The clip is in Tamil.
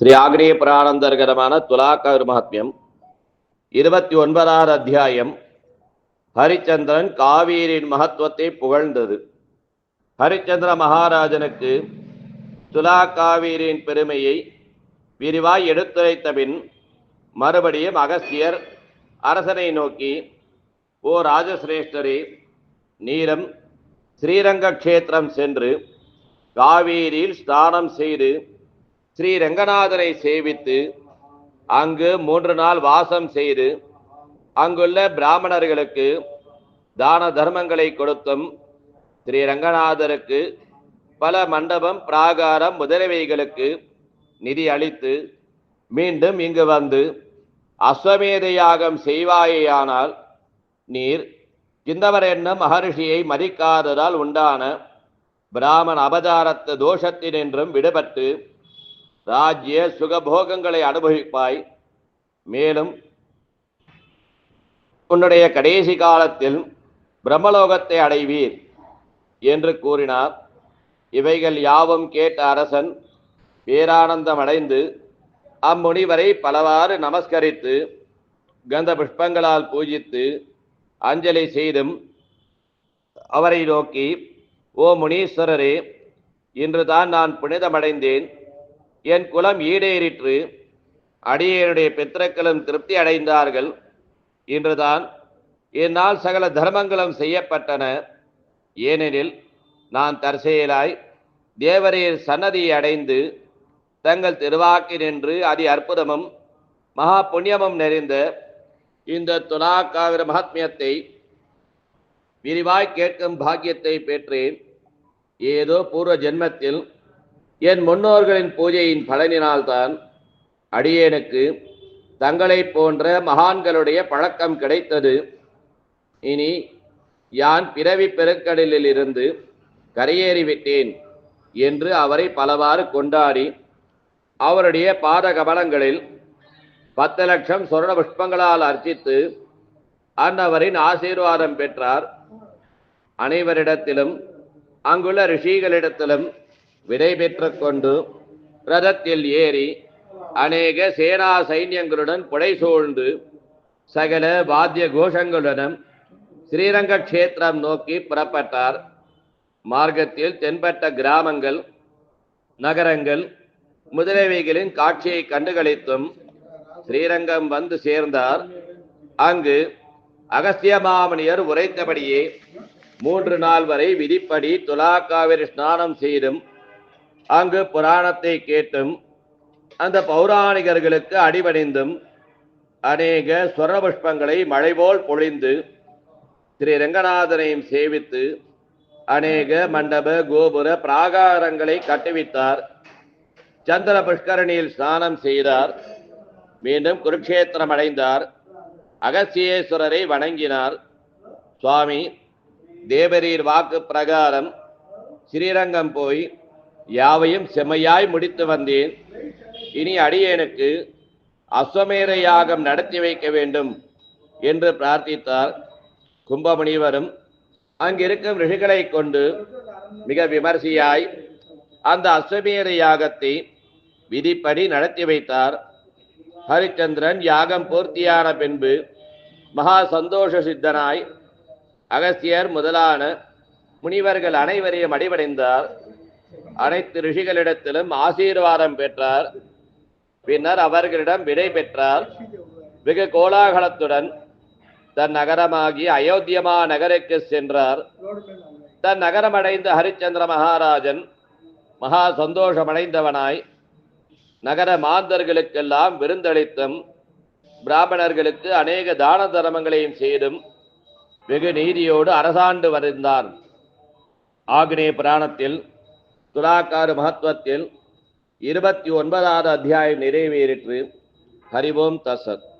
ஸ்ரீ ஆக்ரிய புராணந்தர்கரமான துலாக்கர் மகாத்மியம் இருபத்தி ஒன்பதாவது அத்தியாயம். ஹரிச்சந்திரன் காவேரியின் மகத்துவத்தை புகழ்ந்தது. ஹரிச்சந்திர மகாராஜனுக்கு துலா காவேரியின் பெருமையை விரிவாய் எடுத்துரைத்த பின் மறுபடியும் அகஸ்தியர் அரசனை நோக்கி ஓ ராஜசிரேஷ்டரே நீரம் ஸ்ரீரங்க கஷேத்திரம் சென்று காவேரியில் ஸ்நானம் செய்து ஸ்ரீ ரங்கநாதனை சேவித்து அங்கு மூன்று நாள் வாசம் செய்து அங்குள்ள பிராமணர்களுக்கு தான தர்மங்களை கொடுத்தும் ஸ்ரீ ரங்கநாதருக்கு பல மண்டபம் பிராகாரம் முதலவைகளுக்கு நிதி அளித்து மீண்டும் இங்கு வந்து அஸ்வமேத யாகம் செய்வாயேயானால் நீர் கிந்தவர் என்னும் மகரிஷியை மதிக்காததால் உண்டான பிராமண அபதாரத்த தோஷத்தினின்றும் விடுபட்டு ராஜ்ய சுகபோகங்களை அனுபவிப்பாய். மேலும் உன்னுடைய கடைசி காலத்தில் பிரம்மலோகத்தை அடைவீர் என்று கூறினார். இவைகள் யாவும் கேட்ட அரசன் பேரானந்தம் அடைந்து அம்முனிவரை பலவாறு நமஸ்கரித்து கந்த புஷ்பங்களால் பூஜித்து அஞ்சலி செய்தும் அவரை நோக்கி ஓ முனீஸ்வரரே இன்றுதான் நான் புனிதமடைந்தேன். என் குலம் ஈடேறிற்று அடியனுடைய பித்திரக்களும் திருப்தி அடைந்தார்கள் இன்றுதான் என்னால் சகல தர்மங்களும் செய்யப்பட்டன. ஏனெனில் நான் தற்செயலாய் தேவரையர் சன்னதியை அடைந்து தங்கள் திருவாக்கி நின்று அதி அற்புதமும் மகா புண்ணியமும் நிறைந்த இந்த துலாக்காவிர மகாத்மியத்தை விரிவாய் கேட்கும் பாக்கியத்தை பெற்றேன். ஏதோ பூர்வ ஜென்மத்தில் என் முன்னோர்களின் பூஜையின் பலனினால்தான் அடியேனுக்கு தங்களைப் போன்ற மகான்களுடைய பழக்கம் கிடைத்தது. இனி யான் பிறவி பெருக்கடலில் இருந்து கரையேறிவிட்டேன் என்று அவரை பலவாறு கொண்டாடி அவருடைய பாத கமலங்களில் பத்து லட்சம் சொர்ண புஷ்பங்களால் அர்ச்சித்து அன்னவரின் ஆசீர்வாதம் பெற்றார். அனைவரிடத்திலும் அங்குள்ள ரிஷிகளிடத்திலும் விடை பெற்று கொண்டு ரதத்தில் ஏறி அநேக சேனா சைன்யங்களுடன் புடை சூழ்ந்து சகல வாத்திய கோஷங்களுடன் ஸ்ரீரங்க க்ஷேத்திரம் நோக்கி புறப்பட்டார். மார்க்கத்தில் தென்பட்ட கிராமங்கள் நகரங்கள் முதலவைகளின் காட்சியை கண்டுகளித்தும் ஸ்ரீரங்கம் வந்து சேர்ந்தார். அங்கு அகஸ்திய மாமனியர் உரைத்தபடியே மூன்று நாள் வரை விதிப்படி துலாக்காவிரி ஸ்நானம் செய்தும் அங்கு புராணத்தை கேட்டும். அந்த பௌராணிகர்களுக்கு அடிபணிந்தும் அநேக ஸ்வர புஷ்பங்களை மழைபோல் பொழிந்து ஸ்ரீ ரங்கநாதனையும் சேவித்து அநேக மண்டப கோபுர பிராகாரங்களை கட்டுவித்தார். சந்திர புஷ்கரணியில் ஸ்நானம் செய்தார். மீண்டும் குருக்ஷேத்திரம் அடைந்தார். அகசியேஸ்வரரை வணங்கினார். சுவாமி தேவரீர் வாக்கு பிரகாரம் ஸ்ரீரங்கம் போய் யாவையும் செம்மையாய் முடித்து வந்தேன். இனி அடியேனுக்கு அஸ்வமேத யாகம் நடத்தி வைக்க வேண்டும் என்று பிரார்த்தித்தார் கும்பமுனிவரும். அங்கிருக்கும் ரிஷிகளை கொண்டு மிக விமர்சையாய் அந்த அஸ்வமேத யாகத்தை விதிப்படி நடத்தி வைத்தார். ஹரிச்சந்திரன் யாகம் பூர்த்தியான பின்பு மகா சந்தோஷ சித்தனாய் அகஸ்தியர் முதலான முனிவர்கள் அனைவரையும் அடிவடைந்தார் அனைத்து ரிஷிகளிடத்திலும் ஆசீர்வாதம் பெற்றார். பின்னர் அவர்களிடம் விடை பெற்றார். வெகு கோலாகலத்துடன் தன் நகரமாகிய அயோத்தியமா நகருக்கு சென்றார். தன் நகரமடைந்த ஹரிச்சந்திர மகாராஜன் மகா சந்தோஷமடைந்தவனாய் நகர மாந்தர்களுக்கெல்லாம் விருந்தளித்தும் பிராமணர்களுக்கு அநேக தான தர்மங்களையும் செய்தும் வெகு நீதியோடு அரசாண்டு வருந்தான் ஆக்னேய புராணத்தில் துலாக்காறு மகத்துவத்தில் இருபத்தி ஒன்பதாவது அத்தியாயம் நிறைவேறிற்று. ஹரிவோம் தசத்.